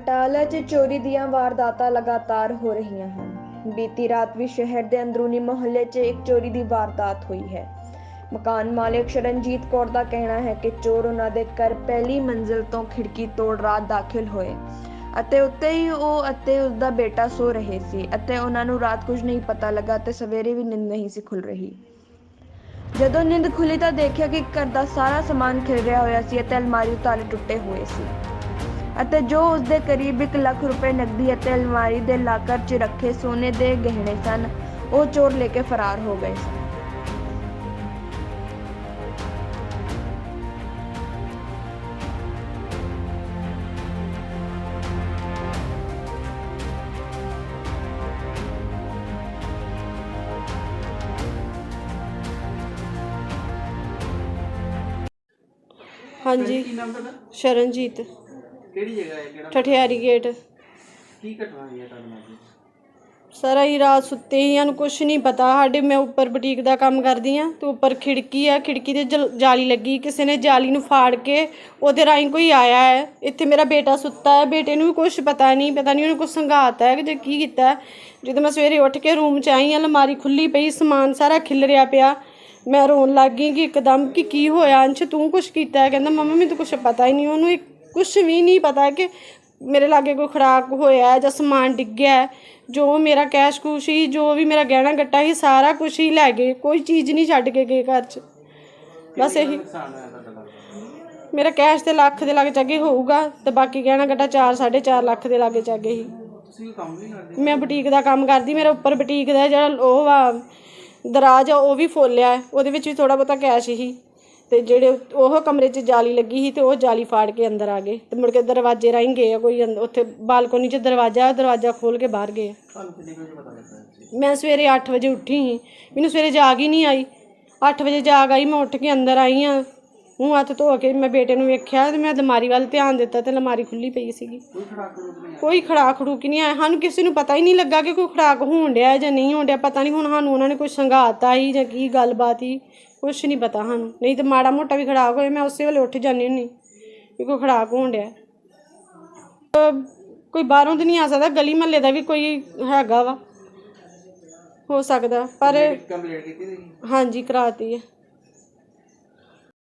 ਬਟਾਲਾ 'ਚ ਚੋਰੀ ਦੀਆਂ ਵਾਰਦਾਤਾਂ ਲਗਾਤਾਰ ਹੋ ਰਹੀਆਂ ਹਨ। ਬੀਤੀ ਰਾਤ ਵੀ ਸ਼ਹਿਰ ਦੇ ਅੰਦਰੂਨੀ ਮੁਹੱਲੇ 'ਚ ਇੱਕ ਚੋਰੀ ਦੀ ਵਾਰਦਾਤ ਹੋਈ ਹੈ। ਮਕਾਨ ਮਾਲਕ ਸ਼ਰਨਜੀਤ ਕੌਰ ਦਾ ਕਹਿਣਾ ਹੈ ਕਿ ਚੋਰ ਉਹਨਾਂ ਦੇ ਘਰ ਪਹਿਲੀ ਮੰਜ਼ਿਲ ਤੋਂ ਖਿੜਕੀ ਤੋੜ ਰਾਤ ਦਾਖਲ ਹੋਏ ਅਤੇ ਉੱਤੇ ਹੀ ਉਹ ਅਤੇ ਉਸ ਦਾ ਬੇਟਾ ਸੋ ਰਹੇ ਸੀ ਅਤੇ ਉਹਨਾਂ ਨੂੰ ਰਾਤ ਕੁਝ ਨਹੀਂ ਪਤਾ ਲੱਗਾ ਤੇ ਸਵੇਰੇ ਵੀ ਨਿੰਦ ਨਹੀਂ ਸੀ ਖੁੱਲ ਰਹੀ। ਜਦੋਂ ਨਿੰਦ ਖੁੱਲੀ ਤਾਂ ਦੇਖਿਆ ਕਿ ਘਰ ਦਾ ਸਾਰਾ ਸਮਾਨ ਖਿਲਰਿਆ ਹੋਇਆ ਸੀ ਅਤੇ ਅਲਮਾਰੀ ਤਾਲੇ ਟੁੱਟੇ ਹੋਏ ਸੀ। ਅਤੇ ਜੋ ਉਸ ਦੇ ਕਰੀਬ 1 ਲੱਖ ਰੁਪਏ ਨਕਦੀ ਅਤੇ ਅਲਮਾਰੀ ਦੇ ਲਾਕਰ 'ਚ ਰੱਖੇ ਸੋਨੇ ਦੇ ਗਹਿਣੇ ਸਨ ਉਹ ਚੋਰ ਲੈ ਕੇ ਫਰਾਰ ਹੋ ਗਏ ਸਨ। ਹਾਂਜੀ। ਸ਼ਰਨਜੀਤ। ਕਿਹੜੀ ਜਗ੍ਹਾ ਹੈ? ਕਿਹੜਾ ਠਠਿਆਰੀ ਗੇਟ ਕੀ ਘਟਨਾ ਹੋਈ ਹੈ ਤੁਹਾਡੇ ਨਾਲ ਜੀ? ਸਰ ਅਸੀਂ ਰਾਤ ਸੁੱਤੇ ਹੀ ਸਾਨੂੰ ਕੁਝ ਨਹੀਂ ਪਤਾ। ਸਾਡੇ ਮੈਂ ਉੱਪਰ ਬੁਟੀਕ ਦਾ ਕੰਮ ਕਰਦੀ ਆ ਤੇ ਉੱਪਰ ਖਿੜਕੀ ਆ ਖਿੜਕੀ ਤੇ ਜਲ- ਜਾਲੀ ਲੱਗੀ। ਕਿਸੇ ਨੇ ਜਾਲੀ ਨੂੰ ਫਾੜ ਕੇ ਉਹਦੇ ਰਾਹੀਂ ਕੋਈ ਆਇਆ ਹੈ। ਇੱਥੇ ਮੇਰਾ ਬੇਟਾ ਸੁੱਤਾ ਹੈ। ਬੇਟੇ ਨੂੰ ਵੀ ਕੁਝ ਪਤਾ ਨਹੀਂ। ਪਤਾ ਨਹੀਂ ਉਹਨੇ ਕੁਝ ਸੰਘਾਤਾ ਹੈ ਕਿ ਜੇ ਕੀ ਕੀਤਾ ਹੈ। ਜਦੋਂ ਮੈਂ ਸਵੇਰੇ ਉੱਠ ਕੇ ਰੂਮ 'ਚ ਆਈ ਅਲਮਾਰੀ ਖੁੱਲੀ ਪਈ ਸਮਾਨ ਸਾਰਾ ਖਿਲਰਿਆ ਪਿਆ। ਮੈਂ ਰੋਣ ਲੱਗ ਗਈ ਕਿ ਇੱਕਦਮ ਕਿ ਕੀ ਹੋਇਆ? ਅੰਸ਼ ਤੂੰ ਕੁਝ ਕੀਤਾ ਹੈ? ਕਹਿੰਦਾ ਮੰਮਾ ਮੈਨੂੰ ਤਾਂ ਕੁਝ ਪਤਾ ਹੀ ਨਹੀਂ। ਉਹਨੂੰ ਕੁਛ ਵੀ ਨਹੀਂ ਪਤਾ ਕਿ ਮੇਰੇ ਲਾਗੇ ਕੋਈ ਖਰਾਕ ਹੋਇਆ ਜਾਂ ਸਮਾਨ ਡਿੱਗਿਆ ਜੋ ਮੇਰਾ ਕੈਸ਼ ਕੁਸ਼ ਹੀ ਜੋ ਵੀ ਮੇਰਾ ਗਹਿਣਾ ਗੱਟਾ ਸੀ, ਸਾਰਾ ਕੁਛ ਹੀ ਲੈ ਗਏ। ਕੋਈ ਚੀਜ਼ ਨਹੀਂ ਛੱਡ ਕੇ ਗਏ ਘਰ 'ਚ। ਬਸ ਇਹੀ। ਮੇਰਾ ਕੈਸ਼ ਤੇ ਲੱਖ ਦੇ ਲਾਗੇ ਚਾਗੇ ਹੋਊਗਾ ਤੇ ਬਾਕੀ ਗਹਿਣਾ ਗੱਟਾ 4 4.5 ਲੱਖ ਦੇ ਲਾਗੇ ਚਾਗੇ ਸੀ। ਮੈਂ ਬੁਟੀਕ ਦਾ ਕੰਮ ਕਰਦੀ, ਮੇਰਾ ਉੱਪਰ ਬੁਟੀਕ ਦਾ ਜਿਹੜਾ ਉਹ ਵਾ ਦਰਾਜ ਆ, ਉਹ ਵੀ ਫੋਲਿਆ। ਉਹਦੇ ਵਿੱਚ ਵੀ ਥੋੜਾ ਬਹੁਤਾ ਕੈਸ਼ ਹੀ ਤੇ ਜਿਹੜੇ ਉਹ ਕਮਰੇ 'ਚ ਜਾਲੀ ਲੱਗੀ ਸੀ ਤੇ ਉਹ ਜਾਲੀ ਫਾੜ ਕੇ ਅੰਦਰ ਆ ਗਏ ਤੇ ਮੁੜ ਕੇ ਦਰਵਾਜ਼ੇ ਰਾਹੀਂ ਗਏ ਆ ਕੋਈ ਅੰਦ- ਉੱਥੇ ਬਾਲਕੋਨੀ 'ਚ ਦਰਵਾਜ਼ਾ ਦਰਵਾਜ਼ਾ ਖੋਲ ਕੇ ਬਾਹਰ ਗਏ ਆ। ਤੁਹਾਨੂੰ ਕਿੰਨੇ ਕੁ ਵਜੇ ਪਤਾ ਲੱਗਾ ਜੀ ਮੈਂ ਸਵੇਰੇ 8 ਵਜੇ ਉੱਠੀ ਸੀ। ਮੈਨੂੰ ਸਵੇਰੇ ਜਾਗ ਹੀ ਨਹੀਂ ਆਈ। 8 ਵਜੇ ਜਾਗ ਆਈ ਮੈਂ ਉੱਠ ਕੇ ਅੰਦਰ ਆਈ ਆ ਮੂੰਹ ਹੱਥ ਧੋ ਕੇ ਮੈਂ ਬੇਟੇ ਨੂੰ ਵੇਖਿਆ ਤੇ ਮੈਂ ਅਲਮਾਰੀ ਵੱਲ ਧਿਆਨ ਦਿੱਤਾ ਤੇ ਅਲਮਾਰੀ ਖੁੱਲੀ ਪਈ ਸੀਗੀ। ਕੋਈ ਖੜਾਕ ਰੂਪ ਨਹੀਂ ਕੋਈ ਖੜਾ ਖੜੂਕ ਨਹੀਂ ਆਇਆ। ਸਾਨੂੰ ਕਿਸੇ ਨੂੰ ਪਤਾ ਹੀ ਨਹੀਂ ਲੱਗਾ ਕਿ ਕੋਈ ਖੜਾਕ ਹੋਣ ਡਿਆ ਜਾਂ ਨਹੀਂ ਹੋਣ ਡਿਆ। ਪਤਾ ਨਹੀਂ ਹੁਣ ਸਾਨੂੰ ਉਹਨਾਂ ਨੇ ਕੋਈ ਸੰਘਾਤਾ ਹੀ ਜਾਂ ਕੀ ਗੱਲਬਾਤ ਹੀ ਕੁਛ ਨਹੀਂ ਪਤਾ ਸਾਨੂੰ। ਨਹੀਂ ਤੇ ਮਾੜਾ ਮੋਟਾ ਵੀ ਖੜਾਕ ਹੋਏ ਮੈਂ ਉਸੇ ਵੇਲੇ ਉੱਠ ਜਾਂਦੀ ਹੁੰਨੀ ਕਿ ਕੋਈ ਖੜਾਕ ਹੋਣ ਡਿਆ। ਅਹ ਕੋਈ ਬਾਹਰੋਂ ਤੇ ਨਹੀਂ ਆ ਸਕਦਾ ਗਲੀ ਮਹੱਲੇ ਦਾ ਵੀ ਕੋਈ ਹੈਗਾ ਵਾ। ਹੋ ਸਕਦਾ ਪਰ ਕੰਪਲੀਟ ਕੀਤੀ ਹਾਂਜੀ ਕਰਾਤੀ ਹੈ